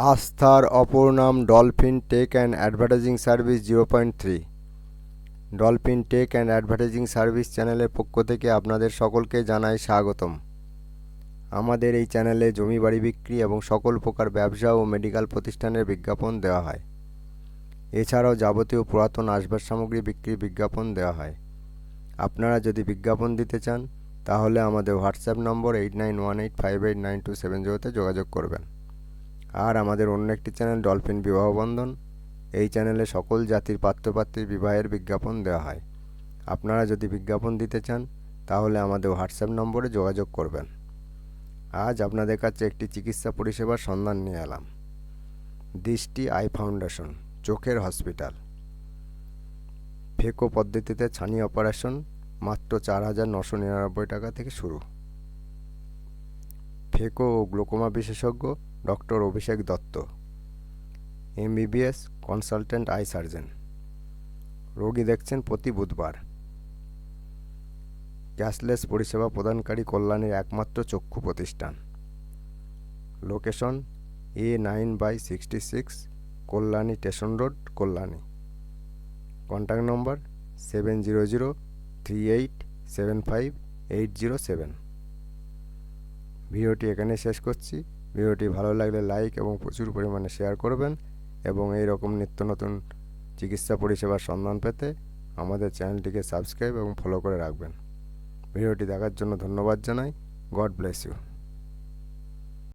আস্থার অপর নাম Dolphin Tech and advertising service zero point three. Dolphin Tech and advertising service চ্যানেলের পক্ষ থেকে আপনাদের সকলকে জানাই স্বাগতম। আমাদের এই চ্যানেলে জমি, বাড়ি বিক্রি এবং সকল প্রকার ব্যবসা ও মেডিকেল প্রতিষ্ঠানের বিজ্ঞাপন দেওয়া হয়। এছাড়াও যাবতীয় পুরাতন আসবাব সামগ্রী বিক্রির বিজ্ঞাপন দেওয়া হয়। আপনারা যদি বিজ্ঞাপন দিতে চান, তাহলে আমাদের WhatsApp number eight nine one eight five eight nine two seven জিরোতে যোগাযোগ করবেন। আর আমাদের অন্য একটি চ্যানেল ডলফিন বিবাহ বন্ধন। এই চ্যানেলে সকল জাতির পাত্রপাত্রীর বিবাহের বিজ্ঞাপন দেওয়া হয়। আপনারা যদি বিজ্ঞাপন দিতে চান, তাহলে আমাদের হোয়াটসঅ্যাপ নম্বরে যোগাযোগ করবেন। আজ আপনাদের কাছে একটি চিকিৎসা পরিষেবার সন্ধান নিয়ে এলাম। দৃষ্টি আই ফাউন্ডেশন, চোখের হসপিটাল। ফেকো পদ্ধতিতে ছানি অপারেশন মাত্র চার হাজার নশো নিরানব্বই টাকা থেকে শুরু। ফেকো ও গ্লোকোমা বিশেষজ্ঞ doctor Abhishek Dutta MBBS consultant eye surgeon রোগী দেখছেন প্রতি বুধবার। ক্যাশলেস পরিষেবা প্রদানকারী কল্যাণের একমাত্র চক্ষু প্রতিষ্ঠান। Location A nine by sixty six Kalyani station road Kalyani. Contact number seven zero zero three eight seven five eight zero seven ভিডিওটি এখানে শেষ করছি। ভিডিওটি ভালো লাগলে লাইক এবং প্রচুর পরিমাণে শেয়ার করবেন এবং এই রকম নিত্য নতুন চিকিৎসা পরিষেবার সন্ধান পেতে আমাদের চ্যানেলটিকে সাবস্ক্রাইব এবং ফলো করে রাখবেন। ভিডিওটি দেখার জন্য ধন্যবাদ জানাই। God bless you